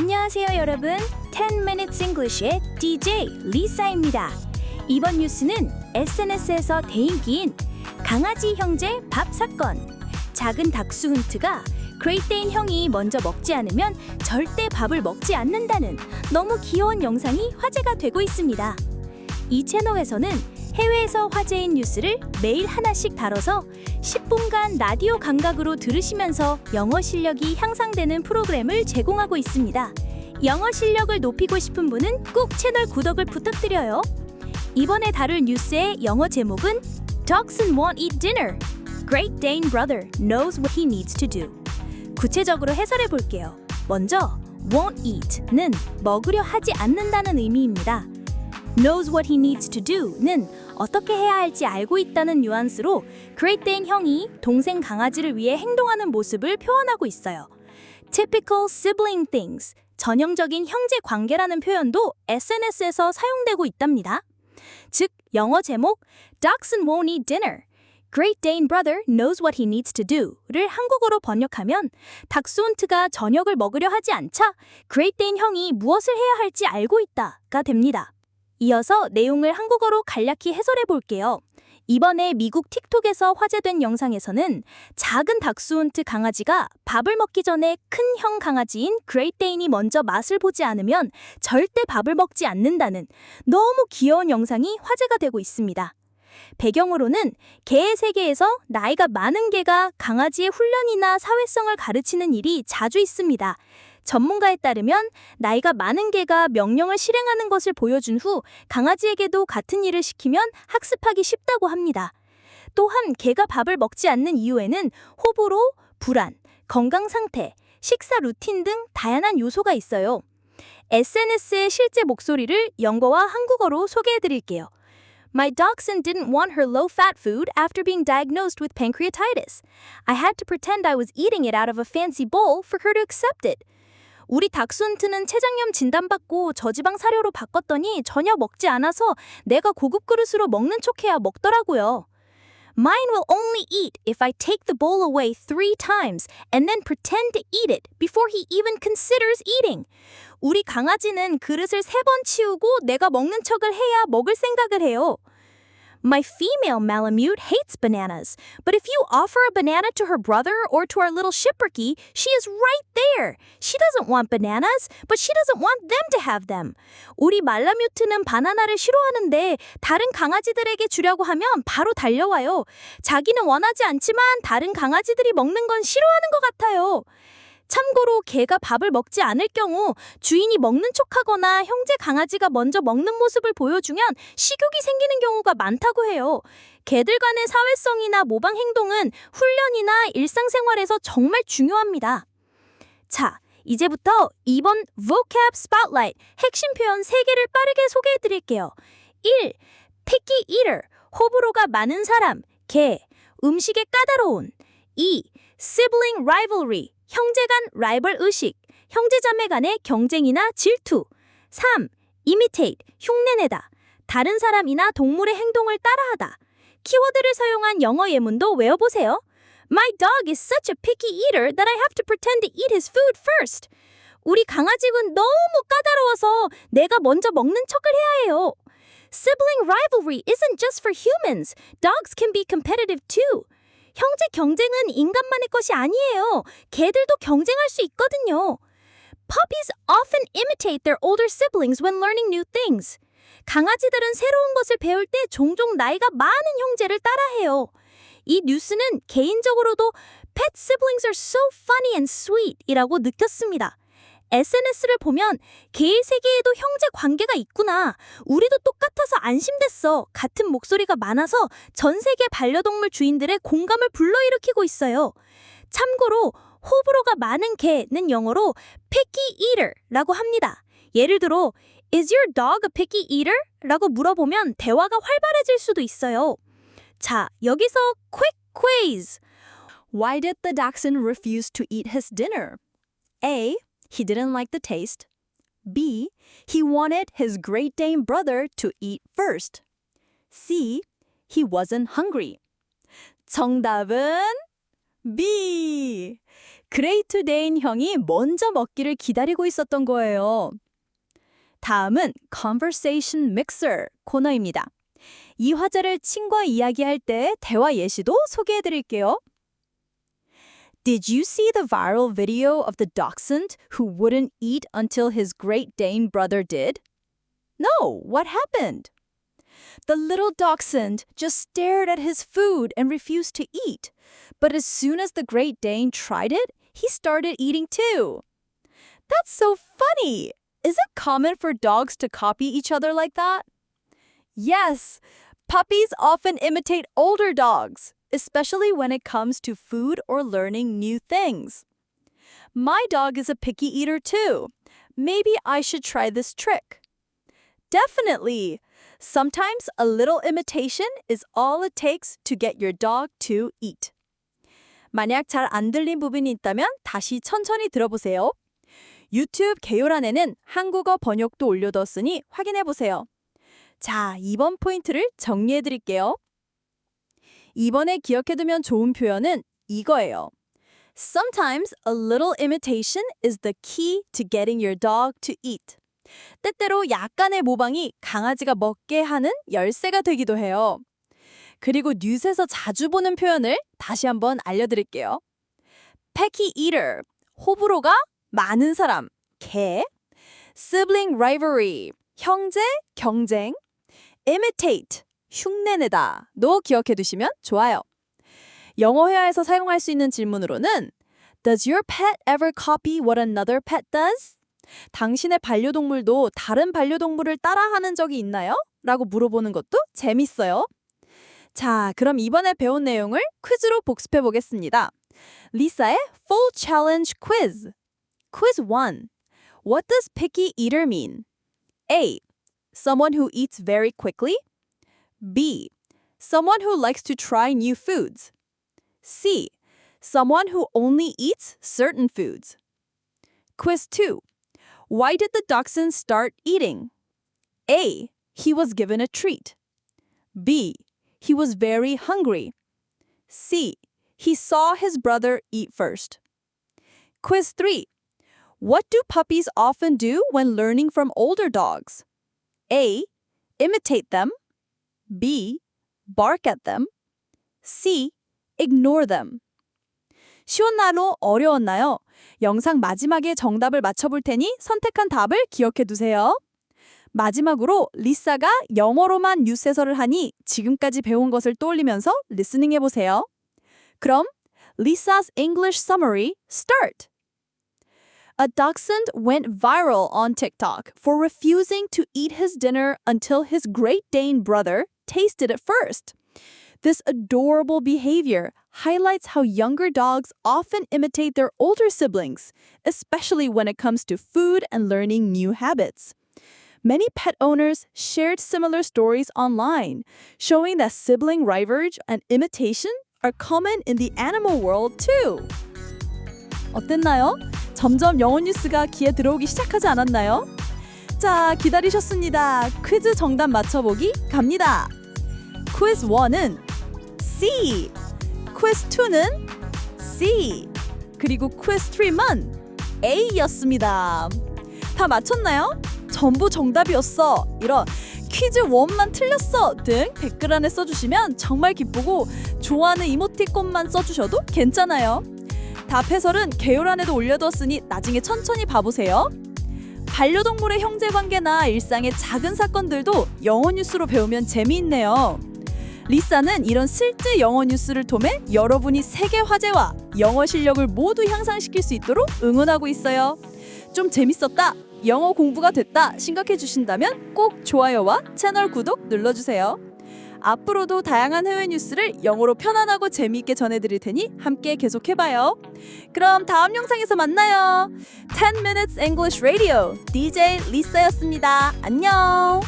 안녕하세요, 여러분. 10 Minutes English의 DJ 리사입니다. 이번 뉴스는 SNS에서 대인기인 강아지 형제 밥 사건. 작은 닥스 훈트가 그레이테인 형이 먼저 먹지 않으면 절대 밥을 먹지 않는다는 너무 귀여운 영상이 화제가 되고 있습니다. 이 채널에서는 해외에서 화제인 뉴스를 매일 하나씩 다뤄서 10분간 라디오 감각으로 들으시면서 영어 실력이 향상되는 프로그램을 제공하고 있습니다. 영어 실력을 높이고 싶은 분은 꼭 채널 구독을 부탁드려요. 이번에 다룰 뉴스의 영어 제목은 Dachshund won't eat dinner. Great Dane brother knows what he needs to do. 구체적으로 해설해 볼게요. 먼저 won't eat는 먹으려 하지 않는다는 의미입니다. knows what he needs to do는 어떻게 해야 할지 알고 있다는 뉘앙스로 Dane 형이 동생 강아지를 위해 행동하는 모습을 표현하고 있어요. Typical sibling things, 전형적인 형제 관계라는 표현도 SNS에서 사용되고 있답니다. 즉, 영어 제목 Dachshund won't eat dinner. Great Dane brother knows what he needs to do를 한국어로 번역하면 닥스훈트가 저녁을 먹으려 하지 않자 Great Dane 형이 무엇을 해야 할지 알고 있다가 됩니다. 이어서 내용을 한국어로 간략히 해설해 볼게요. 이번에 미국 틱톡에서 화제된 영상에서는 작은 닥스훈트 강아지가 밥을 먹기 전에 큰 형 강아지인 그레이테인이 먼저 맛을 보지 않으면 절대 밥을 먹지 않는다는 너무 귀여운 영상이 화제가 되고 있습니다. 배경으로는 개의 세계에서 나이가 많은 개가 강아지의 훈련이나 사회성을 가르치는 일이 자주 있습니다. 전문가에 따르면 나이가 많은 개가 명령을 실행하는 것을 보여준 후 강아지에게도 같은 일을 시키면 학습하기 쉽다고 합니다. 또한 개가 밥을 먹지 않는 이유에는 호불호, 불안, 건강 상태, 식사 루틴 등 다양한 요소가 있어요. SNS의 실제 목소리를 영어와 한국어로 소개해 드릴게요. My dachshund didn't want her low fat food after being diagnosed with pancreatitis. I had to pretend I was eating it out of a fancy bowl for her to accept it. 우리 닥순트는 췌장염 진단받고 저지방 사료로 바꿨더니 전혀 먹지 않아서 내가 고급 그릇으로 먹는 척해야 먹더라고요. Mine will only eat if I take the bowl away three times and then pretend to eat it before he even considers eating. 우리 강아지는 그릇을 세 번 치우고 내가 먹는 척을 해야 먹을 생각을 해요. My female Malamute hates bananas, but if you offer a banana to her brother or to our little Shipwrecky, she is right there. She doesn't want bananas, but she doesn't want them to have them. 우리 말라뮤트는 바나나를 싫어하는데 다른 강아지들에게 주려고 하면 바로 달려와요. 자기는 원하지 않지만 다른 강아지들이 먹는 건 싫어하는 것 같아요. 참고로 개가 밥을 먹지 않을 경우 주인이 먹는 척하거나 형제 강아지가 먼저 먹는 모습을 보여주면 식욕이 생기는 경우가 많다고 해요. 개들 간의 사회성이나 모방 행동은 훈련이나 일상생활에서 정말 중요합니다. 자, 이제부터 이번 vocab spotlight 핵심 표현 3개를 빠르게 소개해 드릴게요. 1. picky eater, 호불호가 많은 사람, 개, 음식의 까다로운. 2. sibling rivalry, 형제 간 라이벌 의식, 형제자매 간의 경쟁이나 질투. 3. imitate, 흉내내다. 다른 사람이나 동물의 행동을 따라하다. 키워드를 사용한 영어 예문도 외워보세요. My dog is such a picky eater that I have to pretend to eat his food first. 우리 강아지는 너무 까다로워서 내가 먼저 먹는 척을 해야 해요. Sibling rivalry isn't just for humans. Dogs can be competitive too. 형제 경쟁은 인간만의 것이 아니에요. 개들도 경쟁할 수 있거든요. Puppies often imitate their older siblings when learning new things. 강아지들은 새로운 것을 배울 때 종종 나이가 많은 형제를 따라해요. 이 뉴스는 개인적으로도 pet siblings are so funny and sweet 이라고 느꼈습니다. SNS를 보면 개의 세계에도 형제 관계가 있구나. 우리도 똑같아서 안심됐어. 같은 목소리가 많아서 전 세계 반려동물 주인들의 공감을 불러일으키고 있어요. 참고로 호불호가 많은 개는 영어로 picky eater라고 합니다. 예를 들어 Is your dog a picky eater? 라고 물어보면 대화가 활발해질 수도 있어요. 자, 여기서 quick quiz. Why did the dachshund refuse to eat his dinner? A. He didn't like the taste. B. He wanted his Great Dane brother to eat first. C. He wasn't hungry. 정답은 B. 그레이트 데인 형이 먼저 먹기를 기다리고 있었던 거예요. 다음은 Conversation Mixer 코너입니다. 이 화제를 친구와 이야기할 때 대화 예시도 소개해 드릴게요. Did you see the viral video of the dachshund who wouldn't eat until his Great Dane brother did? No, what happened? The little dachshund just stared at his food and refused to eat. But as soon as the Great Dane tried it, he started eating too. That's so funny! Is it common for dogs to copy each other like that? Yes, puppies often imitate older dogs, especially when it comes to food or learning new things. My dog is a picky eater too. Maybe I should try this trick. Definitely! Sometimes a little imitation is all it takes to get your dog to eat. 만약 잘 안 들린 부분이 있다면 다시 천천히 들어보세요. 유튜브 개요란에는 한국어 번역도 올려뒀으니 확인해 보세요. 자, 이번 포인트를 정리해 드릴게요. 이번에 기억해두면 좋은 표현은 이거예요. Sometimes a little imitation is the key to getting your dog to eat. 때때로 약간의 모방이 강아지가 먹게 하는 열쇠가 되기도 해요. 그리고 뉴스에서 자주 보는 표현을 다시 한번 알려드릴게요. Pecky eater, 호불호가 많은 사람, 개. Sibling rivalry, 형제, 경쟁. Imitate, 흉내내다,도 기억해 두시면 좋아요. 영어 회화에서 사용할 수 있는 질문으로는 Does your pet ever copy what another pet does? 당신의 반려동물도 다른 반려동물을 따라하는 적이 있나요? 라고 물어보는 것도 재밌어요. 자, 그럼 이번에 배운 내용을 퀴즈로 복습해 보겠습니다. 리사의 Full Challenge Quiz. Quiz 1. What does picky eater mean? A. Someone who eats very quickly. B. Someone who likes to try new foods. C. Someone who only eats certain foods. Quiz 2. Why did the dachshund start eating? A. He was given a treat. B. He was very hungry. C. He saw his brother eat first. Quiz 3. What do puppies often do when learning from older dogs? A. Imitate them. B. Bark at them. C. Ignore them. 쉬웠나요? 어려웠나요? 영상 마지막에 정답을 맞춰볼 테니 선택한 답을 기억해 두세요. 마지막으로 리사가 영어로만 뉴스 해설을 하니 지금까지 배운 것을 떠올리면서 리스닝 해보세요. 그럼 Lisa's English Summary start! A dachshund went viral on TikTok for refusing to eat his dinner until his Great Dane brother tasted it first. This adorable behavior highlights how younger dogs often imitate their older siblings, especially when it comes to food and learning new habits. Many pet owners shared similar stories online, showing that sibling rivalry and imitation are common in the animal world too. 어땠나요? 점점 영어 뉴스가 귀에 들어오기 시작하지 않았나요? 자, 기다리셨습니다. 퀴즈 정답 맞춰보기 갑니다. 퀴즈 1은 C, 퀴즈 2는 C, 그리고 퀴즈 3만 A였습니다. 다 맞췄나요? 전부 정답이었어. 이런 퀴즈 1만 틀렸어 등 댓글 안에 써주시면 정말 기쁘고 좋아하는 이모티콘만 써주셔도 괜찮아요. 답 해설은 개요란에도 올려두었으니 나중에 천천히 봐보세요. 반려동물의 형제관계나 일상의 작은 사건들도 영어 뉴스로 배우면 재미있네요. 리사는 이런 실제 영어 뉴스를 통해 여러분이 세계 화제와 영어 실력을 모두 향상시킬 수 있도록 응원하고 있어요. 좀 재밌었다, 영어 공부가 됐다 생각해 주신다면 꼭 좋아요와 채널 구독 눌러주세요. 앞으로도 다양한 해외 뉴스를 영어로 편안하고 재미있게 전해드릴 테니 함께 계속해봐요. 그럼 다음 영상에서 만나요. 10 Minutes English Radio DJ 리사였습니다. 안녕.